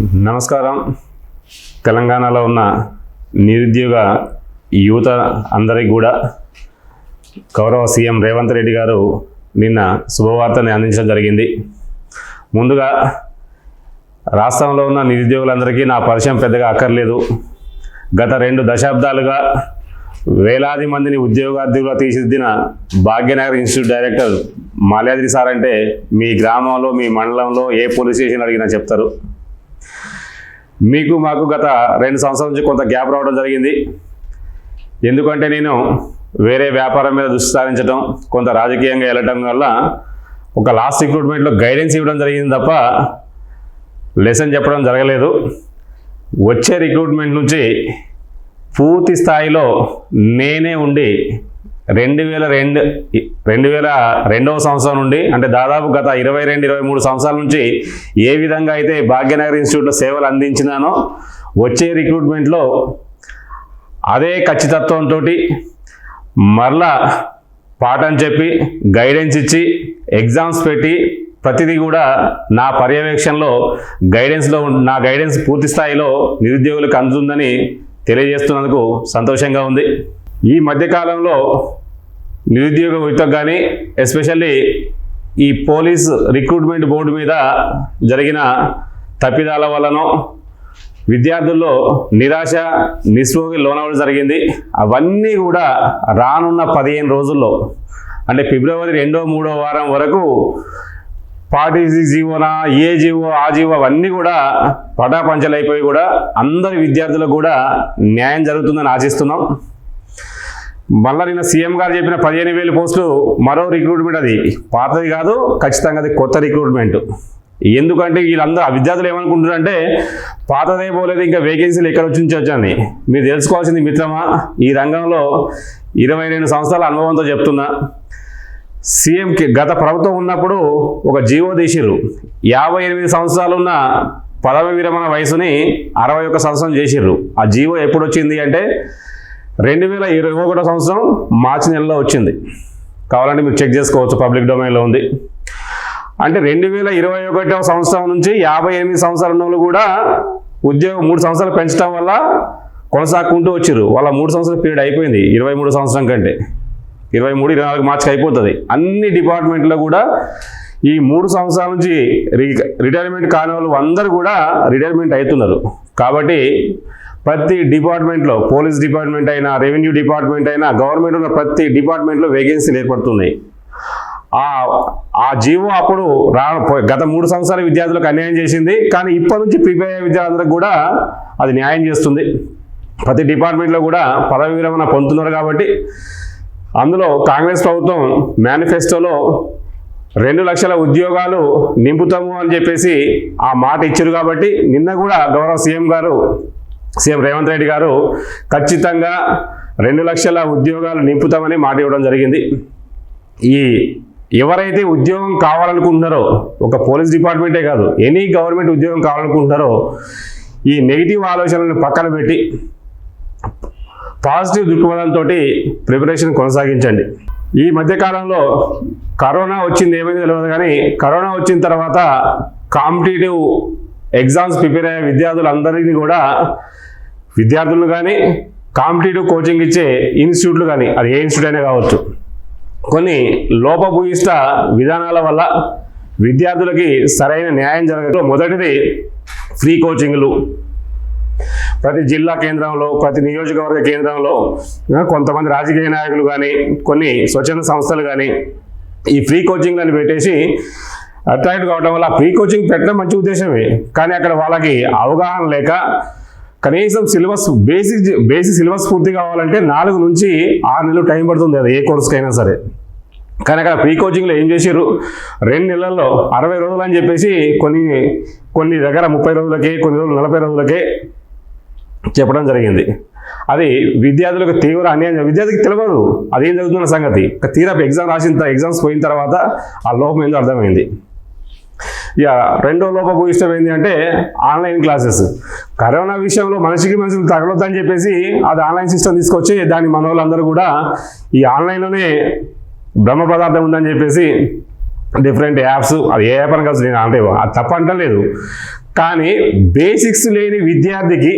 నమస్కారం. తెలంగాణలో ఉన్న నిరుద్యోగ యువత అందరికి కూడా గౌరవ సీఎం రేవంత్ రెడ్డి గారు నిన్న శుభవార్తని అందించడం జరిగింది. ముందుగా రాష్ట్రంలో ఉన్న నిరుద్యోగులందరికీ నా పరిచయం పెద్దగా అక్కర్లేదు. గత రెండు దశాబ్దాలుగా వేలాది మందిని ఉద్యోగార్థులుగా తీర్చిదిద్దిన Bhagyanagar institute director Malyadri sir అంటే మీ గ్రామంలో మీ మండలంలో ఏ పోలీస్ స్టేషన్ అడిగినా చెప్తారు. మీకు మాకు గత రెండు సంవత్సరాల నుంచి కొంత గ్యాప్ రావడం జరిగింది. ఎందుకంటే నేను వేరే వ్యాపారం మీద దృష్టి సారించడం కొంత రాజకీయంగా వెళ్ళటం వల్ల ఒక లాస్ట్ రిక్రూట్మెంట్లో గైడెన్స్ ఇవ్వడం జరిగింది తప్ప లెసన్ చెప్పడం జరగలేదు. వచ్చే రిక్రూట్మెంట్ నుంచి పూర్తి స్థాయిలో నేనే ఉండి రెండు వేల రెండు రెండు వేల రెండవ సంవత్సరం నుండి అంటే దాదాపు గత ఇరవై రెండు ఇరవై మూడు సంవత్సరాల నుంచి ఏ విధంగా అయితే భాగ్యనగర్ ఇన్స్టిట్యూట్లో సేవలు అందించినానో వచ్చే రిక్రూట్మెంట్లో అదే ఖచ్చితత్వంతో మరలా పాఠం చెప్పి గైడెన్స్ ఇచ్చి ఎగ్జామ్స్ పెట్టి ప్రతిదీ కూడా నా పర్యవేక్షణలో గైడెన్స్లో నా గైడెన్స్ పూర్తి స్థాయిలో నిరుద్యోగులకు అందుతుందని తెలియజేస్తున్నందుకు సంతోషంగా ఉంది. ఈ మధ్యకాలంలో నిరుద్యోగ వృత్తం కానీ ఎస్పెషల్లీ ఈ పోలీస్ రిక్రూట్మెంట్ బోర్డు మీద జరిగిన తప్పిదాల వలనో విద్యార్థుల్లో నిరాశ నిస్పృహకి లోనవడం జరిగింది. అవన్నీ కూడా రానున్న పదిహేను రోజుల్లో అంటే ఫిబ్రవరి రెండో మూడో వారం వరకు పార్టీ జీవోనా ఏ జీవో ఆ జీవో అవన్నీ కూడా పటాపంచలైపోయి కూడా అందరి విద్యార్థులకు కూడా న్యాయం జరుగుతుందని ఆశిస్తున్నాం. మళ్ళీ నిన్న సీఎం గారు చెప్పిన పదిహేను వేలు పోస్టులు మరో రిక్రూట్మెంట్ అది. పాతది కాదు ఖచ్చితంగా అది కొత్త రిక్రూట్మెంట్ ఎందుకంటే వీళ్ళందరూ ఆ విద్యార్థులు ఏమనుకుంటున్నారంటే పాతదే పోలేదు ఇంకా వేకెన్సీలు ఎక్కడ వచ్చి నుంచి వచ్చాయని మీరు తెలుసుకోవాల్సింది మిత్రమా ఈ రంగంలో ఇరవై రెండు సంవత్సరాల అనుభవంతో చెప్తున్నా. సీఎంకి గత ప్రభుత్వం ఉన్నప్పుడు ఒక జీవో తీసిర్రు. యాభై ఎనిమిది సంవత్సరాలు ఉన్న పదవి విరమణ వయసుని అరవై ఒక్క సంవత్సరం చేసిర్రు. ఆ జీవో ఎప్పుడు వచ్చింది అంటే రెండు వేల ఇరవై ఒకటో సంవత్సరం మార్చి నెలలో వచ్చింది. కావాలంటే మీరు చెక్ చేసుకోవచ్చు పబ్లిక్ డొమైన్లో ఉంది. అంటే రెండు వేల ఇరవై ఒకటో సంవత్సరం నుంచి యాభై ఎనిమిది సంవత్సరాల ఉన్న వాళ్ళు కూడా ఉద్యోగం మూడు సంవత్సరాలు పెంచడం వల్ల కొనసాగుకుంటూ వచ్చారు వాళ్ళ మూడు సంవత్సరాల పీరియడ్ అయిపోయింది ఇరవై మూడు సంవత్సరం కంటే. ఇరవై మూడు ఇరవై నాలుగు మార్చికి అయిపోతుంది. అన్ని డిపార్ట్మెంట్లో కూడా ఈ మూడు సంవత్సరాల నుంచి రిటైర్మెంట్ కాని వాళ్ళు అందరూ కూడా రిటైర్మెంట్ అవుతున్నారు. కాబట్టి ప్రతి డిపార్ట్మెంట్లో పోలీస్ డిపార్ట్మెంట్ అయినా రెవెన్యూ డిపార్ట్మెంట్ అయినా గవర్నమెంట్ ఉన్న ప్రతి డిపార్ట్మెంట్లో వేకెన్సీలు ఏర్పడుతున్నాయి. ఆ ఆ జీవో అప్పుడు రా గత మూడు సంవత్సరాల విద్యార్థులకు అన్యాయం చేసింది కానీ ఇప్పటి నుంచి ప్రిపేర్ అయ్యే విద్యార్థులకు కూడా అది న్యాయం చేస్తుంది. ప్రతి డిపార్ట్మెంట్లో కూడా పదవి విరమణ పొందుతున్నారు కాబట్టి అందులో కాంగ్రెస్ ప్రభుత్వం మేనిఫెస్టోలో రెండు లక్షల ఉద్యోగాలు నింపుతాము అని చెప్పేసి ఆ మాట ఇచ్చారు కాబట్టి నిన్న కూడా గౌరవ సీఎం గారు సీఎం రేవంత్ రెడ్డి గారు ఖచ్చితంగా రెండు లక్షల ఉద్యోగాలు నింపుతామని మాట ఇవ్వడం జరిగింది. ఈ ఎవరైతే ఉద్యోగం కావాలనుకుంటున్నారో ఒక పోలీస్ డిపార్ట్మెంటే కాదు ఎనీ గవర్నమెంట్ ఉద్యోగం కావాలనుకుంటున్నారో ఈ నెగిటివ్ ఆలోచనలను పక్కన పెట్టి పాజిటివ్ దృక్పథంతో ప్రిపరేషన్ కొనసాగించండి. ఈ మధ్యకాలంలో కరోనా వచ్చింది ఏమైంది తెలియదు కానీ కరోనా వచ్చిన తర్వాత కాంపిటేటివ్ ఎగ్జామ్స్ ప్రిపేర్ అయ్యే విద్యార్థులందరినీ కూడా విద్యార్థులు కానీ కాంపిటేటివ్ కోచింగ్ ఇచ్చే ఇన్స్టిట్యూట్లు కానీ అది ఏ ఇన్స్టిట్యూట్ అయినా కావచ్చు. కొన్ని లోపభూయిష్ట విధానాల వల్ల విద్యార్థులకి సరైన న్యాయం జరగడం మొదటిది ఫ్రీ కోచింగ్లు ప్రతి జిల్లా కేంద్రంలో ప్రతి నియోజకవర్గ కేంద్రంలో కొంతమంది రాజకీయ నాయకులు కానీ కొన్ని స్వచ్ఛంద సంస్థలు కానీ ఈ ఫ్రీ కోచింగ్లను పెట్టేసి అట్రాక్ట్ కావడం వల్ల ప్రీ కోచింగ్ పెట్టడం మంచి ఉద్దేశమే. కానీ అక్కడ వాళ్ళకి అవగాహన లేక కనీసం సిలబస్ బేసిక్ బేసిక్ సిలబస్ పూర్తి కావాలంటే నాలుగు నుంచి ఆరు నెలలు టైం పడుతుంది అది ఏ కోర్సుకైనా సరే. కానీ అక్కడ ప్రీ కోచింగ్లో ఏం చేశారు రెండు నెలల్లో అరవై రోజులు అని చెప్పేసి కొన్ని కొన్ని దగ్గర ముప్పై రోజులకే కొన్ని రోజులు నలభై రోజులకే చెప్పడం జరిగింది. అది విద్యార్థులకు తీవ్ర అన్యాయం విద్యార్థికి తెలియదు అదేం జరుగుతున్న సంగతి. తీరా ఎగ్జామ్ రాసిన ఎగ్జామ్స్ పోయిన తర్వాత ఆ లోపం ఏందో అర్థమైంది. ఇక రెండో లోపభూయిష్టం ఇష్టం ఏంటి అంటే ఆన్లైన్ క్లాసెస్. కరోనా విషయంలో మనిషికి మనిషికి తగలొద్దని చెప్పేసి అది ఆన్లైన్ సిస్టమ్ తీసుకొచ్చి దాని మనవాళ్ళందరూ కూడా ఈ ఆన్లైన్లోనే బ్రహ్మ పదార్థం ఉందని చెప్పేసి డిఫరెంట్ యాప్స్ అది ఏ యాప్ అని కాదు నేను అంటే అది తప్ప అంటలేదు కానీ బేసిక్స్ లేని విద్యార్థికి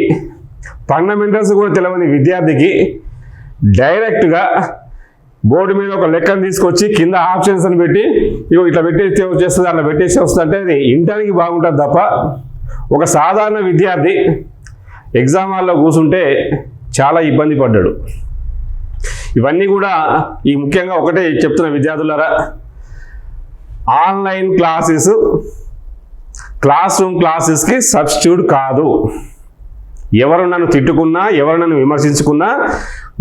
ఫండమెంటల్స్ కూడా తెలియని విద్యార్థికి డైరెక్ట్గా బోర్డు మీద ఒక లెక్కను తీసుకొచ్చి కింద ఆప్షన్స్ అని పెట్టి ఇగో ఇట్లా పెట్టేస్తే వచ్చేస్తుంది అట్లా పెట్టేస్తే వస్తుంది అంటే అది ఇంటానికి బాగుంటుంది తప్ప ఒక సాధారణ విద్యార్థి ఎగ్జామ్ హాల్లో కూర్చుంటే చాలా ఇబ్బంది పడ్డాడు. ఇవన్నీ కూడా ఈ ముఖ్యంగా ఒకటే చెప్తున్న విద్యార్థులారా ఆన్లైన్ క్లాసెస్ క్లాస్ రూమ్ క్లాసెస్కి సబ్స్టిట్యూట్ కాదు. ఎవరు నన్ను తిట్టుకున్నా ఎవరు నన్ను విమర్శించుకున్నా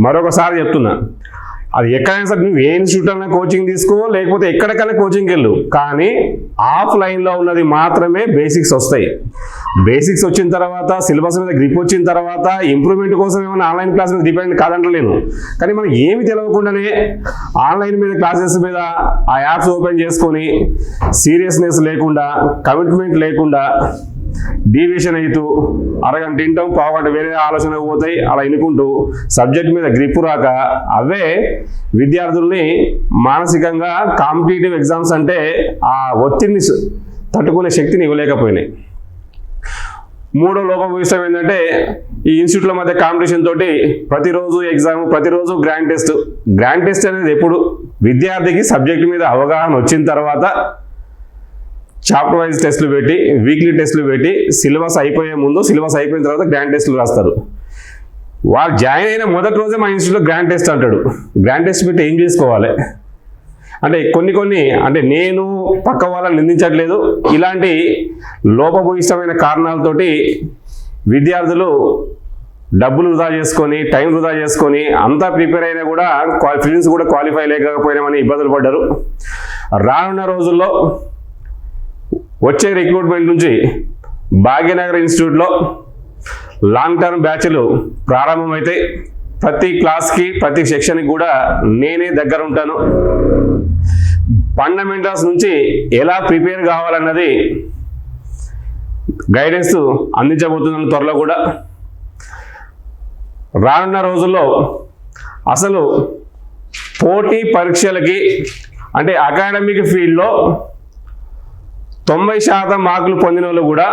మరొకసారి చెప్తున్నా అది ఎక్కడైనా సరే నువ్వు ఏ ఇన్స్టిట్యూట్ అయినా కోచింగ్ తీసుకో లేకపోతే ఎక్కడికైనా కోచింగ్ వెళ్ళు కానీ ఆఫ్లైన్లో ఉన్నది మాత్రమే బేసిక్స్ వస్తాయి. బేసిక్స్ వచ్చిన తర్వాత సిలబస్ మీద గ్రిప్ వచ్చిన తర్వాత ఇంప్రూవ్మెంట్ కోసం ఏమైనా ఆన్లైన్ క్లాస్ మీద డిపెండ్ కాదంటలేను. కానీ మనం ఏమి తెలియకుండానే ఆన్లైన్ మీద క్లాసెస్ మీద ఆ యాప్స్ ఓపెన్ చేసుకొని సీరియస్నెస్ లేకుండా కమిట్మెంట్ లేకుండా డీవియేషన్ అవుతూ అరగంట తింటాం పావుగంట వేరే ఆలోచన పోతాయి అలా ఎన్నుకుంటూ సబ్జెక్ట్ మీద గ్రిప్ రాక అవే విద్యార్థుల్ని మానసికంగా కాంపిటేటివ్ ఎగ్జామ్స్ అంటే ఆ ఒత్తిడిని తట్టుకునే శక్తిని ఇవ్వలేకపోయినాయి. మూడో లోపం విషయం ఏంటంటే ఈ ఇన్స్టిట్యూట్ల మధ్య కాంపిటీషన్ తోటి ప్రతిరోజు ఎగ్జామ్ ప్రతిరోజు గ్రాండ్ టెస్ట్ గ్రాండ్ టెస్ట్ అనేది ఎప్పుడు విద్యార్థికి సబ్జెక్ట్ మీద అవగాహన వచ్చిన తర్వాత చాప్టర్ వైజ్ టెస్ట్లు పెట్టి వీక్లీ టెస్ట్లు పెట్టి సిలబస్ అయిపోయే ముందు సిలబస్ అయిపోయిన తర్వాత గ్రాండ్ టెస్టులు రాస్తారు. వాళ్ళు జాయిన్ అయిన మొదటి రోజే మా ఇన్స్టిట్యూట్లో గ్రాండ్ టెస్ట్ అంటాడు. గ్రాండ్ టెస్ట్ పెట్టి ఏం చేసుకోవాలి? అంటే కొన్ని కొన్ని అంటే నేను పక్క వాళ్ళని నిందించట్లేదు. ఇలాంటి లోపభూయిష్టమైన కారణాలతోటి విద్యార్థులు డబ్బులు వృధా చేసుకొని టైం వృధా చేసుకొని అంతా ప్రిపేర్ అయినా కూడా ఫిలిమ్స్ కూడా క్వాలిఫై లేకపోయినామని ఇబ్బందులు పడ్డారు. రానున్న రోజుల్లో వచ్చే రిక్రూట్మెంట్ నుంచి భాగ్యనగర్ ఇన్స్టిట్యూట్లో లాంగ్ టర్మ్ బ్యాచ్లు ప్రారంభమైతే ప్రతి క్లాస్కి ప్రతి సెక్షన్కి కూడా నేనే దగ్గర ఉంటాను. ఫండమెంటల్స్ నుంచి ఎలా ప్రిపేర్ కావాలన్నది గైడెన్స్ అందించబోతున్నాను త్వరలో కూడా. రానున్న రోజుల్లో అసలు పోటీ పరీక్షలకి అంటే అకాడమిక్ ఫీల్డ్లో తొంభై శాతం మార్కులు పొందిన వాళ్ళు కూడా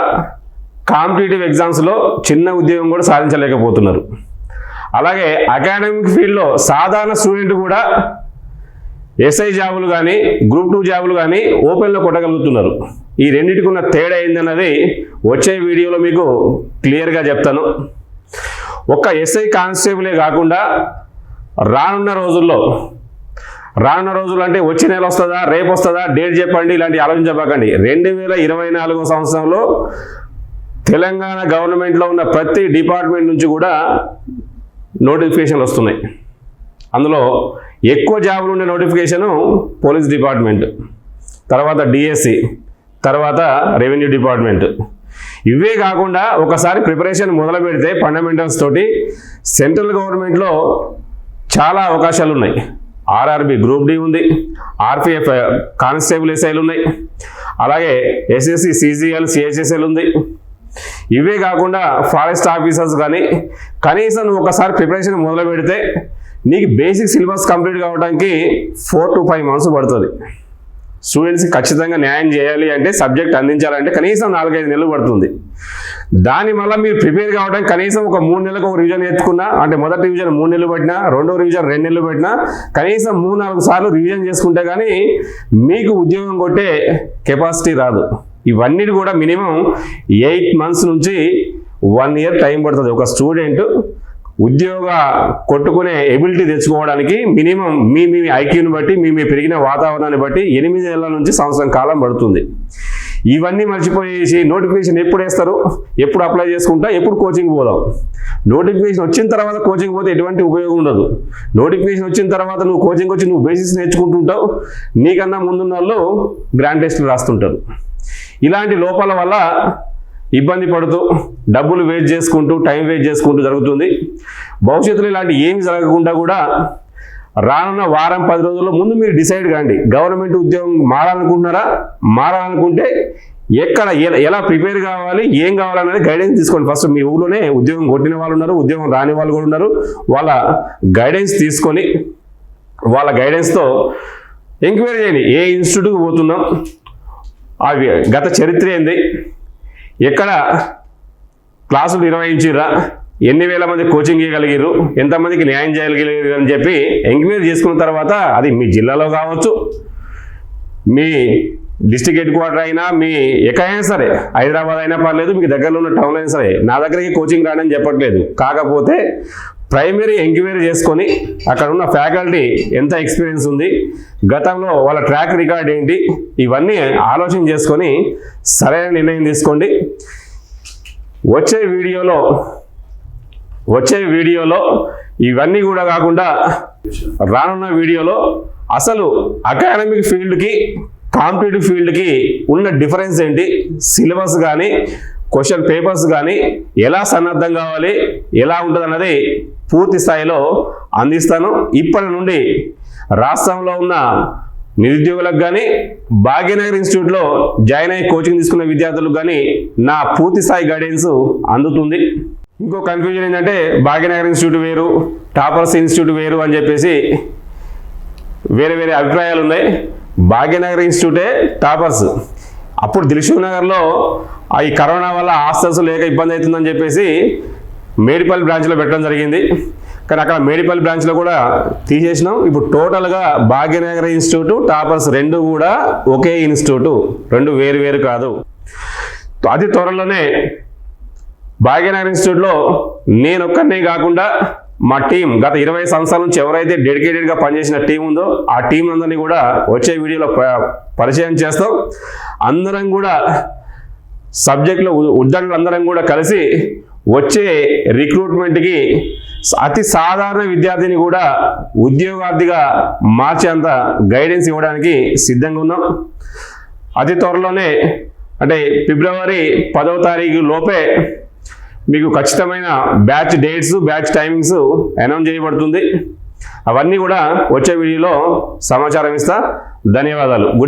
కాంపిటేటివ్ ఎగ్జామ్స్లో చిన్న ఉద్యోగం కూడా సాధించలేకపోతున్నారు. అలాగే అకాడమిక్ ఫీల్డ్లో సాధారణ స్టూడెంట్ కూడా ఎస్ఐ జాబులు కానీ గ్రూప్ టూ జాబులు కానీ ఓపెన్లో కొట్టగలుగుతున్నారు. ఈ రెండింటికి ఉన్న తేడా ఏందన్నది వచ్చే వీడియోలో మీకు క్లియర్గా చెప్తాను. ఒక్క ఎస్ఐ కానిస్టేబులే కాకుండా రానున్న రోజుల్లో రానున్న రోజులు అంటే వచ్చే నెల వస్తుందా రేపు వస్తుందా డేట్ చెప్పండి ఇలాంటి ఆలోచించబాకండి. రెండు వేల ఇరవై నాలుగో సంవత్సరంలో తెలంగాణ గవర్నమెంట్లో ఉన్న ప్రతి డిపార్ట్మెంట్ నుంచి కూడా నోటిఫికేషన్లు వస్తున్నాయి అందులో ఎక్కువ జాబులు ఉండే నోటిఫికేషను పోలీస్ డిపార్ట్మెంట్ తర్వాత డిఎస్సి తర్వాత రెవెన్యూ డిపార్ట్మెంట్. ఇవే కాకుండా ఒకసారి ప్రిపరేషన్ మొదలు పెడితే ఫండమెంటల్స్ తోటి సెంట్రల్ గవర్నమెంట్లో చాలా అవకాశాలు ఉన్నాయి ఆర్ఆర్బి గ్రూప్ డి ఉంది. ఆర్పిఎఫ్ కానిస్టేబుల్ ఎస్ఐలు ఉన్నాయి. అలాగే ఎస్ఎస్సి సిజిఎల్ సిహెచ్ఎస్ఎల్ ఉంది. ఇవే కాకుండా ఫారెస్ట్ ఆఫీసర్స్ కానీ కనీసం నువ్వు ఒకసారి ప్రిపరేషన్ మొదలు పెడితే నీకు బేసిక్ సిలబస్ కంప్లీట్ కావడానికి ఫోర్ టు ఫైవ్ మంత్స్ పడుతుంది. స్టూడెంట్స్కి ఖచ్చితంగా న్యాయం చేయాలి అంటే సబ్జెక్ట్ అందించాలంటే కనీసం నాలుగైదు నెలలు పడుతుంది. దాని వల్ల మీరు ప్రిపేర్ కావడానికి కనీసం ఒక మూడు నెలలకు ఒక రివిజన్ ఎత్తుకున్నా అంటే మొదటి రివిజన్ మూడు నెలలు పట్టినా రెండో రివిజన్ రెండు నెలలు పెట్టినా కనీసం మూడు నాలుగు సార్లు రివిజన్ చేసుకుంటే కానీ మీకు ఉద్యోగం కొట్టే కెపాసిటీ రాదు. ఇవన్నీ కూడా మినిమం ఎయిట్ మంత్స్ నుంచి వన్ ఇయర్ టైం పడుతుంది. ఒక స్టూడెంట్ ఉద్యోగ కొట్టుకునే ఎబిలిటీ తెచ్చుకోవడానికి మినిమం మీ మీ ఐక్యూని బట్టి మీ మీ పెరిగిన వాతావరణాన్ని బట్టి ఎనిమిది నెలల నుంచి సంవత్సరం కాలం పడుతుంది. ఇవన్నీ మర్చిపోయేసి నోటిఫికేషన్ ఎప్పుడు వేస్తారు? ఎప్పుడు అప్లై చేసుకుంటా? ఎప్పుడు కోచింగ్ పోదాం? నోటిఫికేషన్ వచ్చిన తర్వాత కోచింగ్ పోతే ఎటువంటి ఉపయోగం ఉండదు. నోటిఫికేషన్ వచ్చిన తర్వాత నువ్వు కోచింగ్ వచ్చి నువ్వు బేసిస్ నేర్చుకుంటుంటావు. నీకన్నా ముందున్న వాళ్ళు గ్రాండ్ టెస్ట్లు రాస్తుంటారు. ఇలాంటి లోపాల వల్ల ఇబ్బంది పడుతూ డబ్బులు వేస్ట్ చేసుకుంటూ టైం వేస్ట్ చేసుకుంటూ జరుగుతుంది. భవిష్యత్తులో ఇలాంటి ఏమి జరగకుండా కూడా రానున్న వారం పది రోజుల్లో ముందు మీరు డిసైడ్ కాండి. గవర్నమెంట్ ఉద్యోగం మారాలనుకుంటున్నారా? మారాలనుకుంటే ఎక్కడ ఎలా- ఎలా ప్రిపేర్ కావాలి ఏం కావాలనేది గైడెన్స్ తీసుకోండి. ఫస్ట్ మీ ఊళ్ళోనే ఉద్యోగం కొట్టిన వాళ్ళు ఉన్నారు ఉద్యోగం రాని వాళ్ళు కూడా ఉన్నారు. వాళ్ళ గైడెన్స్ తీసుకొని వాళ్ళ గైడెన్స్తో ఎంక్వైరీ చేయండి. ఏ ఇన్స్టిట్యూట్కి పోతున్నాం? అవి గత చరిత్ర ఏంది? ఎక్కడ క్లాసులు నిర్వహించిర్రా? ఎన్ని వేల మంది కోచింగ్ ఇవ్వగలిగారు ఎంతమందికి న్యాయం చేయగలిగారు అని చెప్పి ఎంక్వైరీ చేసుకున్న తర్వాత అది మీ జిల్లాలో కావచ్చు మీ డిస్టిక్ హెడ్ క్వార్టర్ అయినా మీ ఎక్కడైనా సరే హైదరాబాద్ అయినా పర్లేదు మీకు దగ్గరలో ఉన్న టౌన్ అయినా సరే నా దగ్గరికి కోచింగ్ రానని చెప్పట్లేదు. కాకపోతే ప్రైమరీ ఎంక్వైరీ చేసుకొని అక్కడ ఉన్న ఫ్యాకల్టీ ఎంత ఎక్స్పీరియన్స్ ఉంది గతంలో వాళ్ళ ట్రాక్ రికార్డ్ ఏంటి ఇవన్నీ ఆలోచన చేసుకొని సరైన నిర్ణయం తీసుకోండి. వచ్చే వీడియోలో వచ్చే వీడియోలో ఇవన్నీ కూడా కాకుండా రానున్న వీడియోలో అసలు అకాడమిక్ ఫీల్డ్కి కాంపిటేటివ్ ఫీల్డ్కి ఉన్న డిఫరెన్స్ ఏంటి సిలబస్ కానీ క్వశ్చన్ పేపర్స్ కానీ ఎలా సన్నద్ధం కావాలి ఎలా ఉంటుంది అన్నది పూర్తి స్థాయిలో అందిస్తాను. ఇప్పటి నుండి రాష్ట్రంలో ఉన్న నిరుద్యోగులకు కానీ భాగ్యనగర్ ఇన్స్టిట్యూట్లో జాయిన్ అయ్యి కోచింగ్ తీసుకున్న విద్యార్థులకు కానీ నా పూర్తి స్థాయి గైడెన్స్ అందుతుంది. ఇంకో కన్ఫ్యూజన్ ఏంటంటే భాగ్యనగర్ ఇన్స్టిట్యూట్ వేరు టాపర్స్ ఇన్స్టిట్యూట్ వేరు అని చెప్పేసి వేరే వేరే అభిప్రాయాలు ఉన్నాయి. భాగ్యనగర్ ఇన్స్టిట్యూటే టాపర్స్. అప్పుడు దిల్షుక్ నగర్లో ఆ ఈ కరోనా వల్ల హాస్టల్స్ లేక ఇబ్బంది అవుతుందని చెప్పేసి మేడిపల్లి బ్రాంచ్లో పెట్టడం జరిగింది. కానీ అక్కడ మేడిపల్లి బ్రాంచ్లో కూడా తీసేసినాం. ఇప్పుడు టోటల్గా భాగ్యనగర్ ఇన్స్టిట్యూట్ టాపర్స్ రెండు కూడా ఒకే ఇన్స్టిట్యూట్. రెండు వేరు వేరు కాదు. అతి త్వరలోనే భాగ్యనగర్ ఇన్స్టిట్యూట్లో నేను ఒక్కరినే కాకుండా మా టీం గత ఇరవై సంవత్సరాల నుంచి ఎవరైతే డెడికేటెడ్గా పనిచేసిన టీం ఉందో ఆ టీం అందరినీ కూడా వచ్చే వీడియోలో ప- పరిచయం చేస్తాం. అందరం కూడా సబ్జెక్ట్లో ఉద్యోగులు అందరం కూడా కలిసి వచ్చే రిక్రూట్మెంట్కి అతి సాధారణ విద్యార్థిని కూడా ఉద్యోగార్థిగా మార్చేంత గైడెన్స్ ఇవ్వడానికి సిద్ధంగా ఉన్నాం. అతి త్వరలోనే అంటే ఫిబ్రవరి పదవ తారీఖు లోపే మీకు ఖచ్చితమైన batch dates batch timings announce చేయబడుతుంది. అవన్నీ కూడా వచ్చే వీడియోలో సమాచారం ఇస్తా. ధన్యవాదాలు.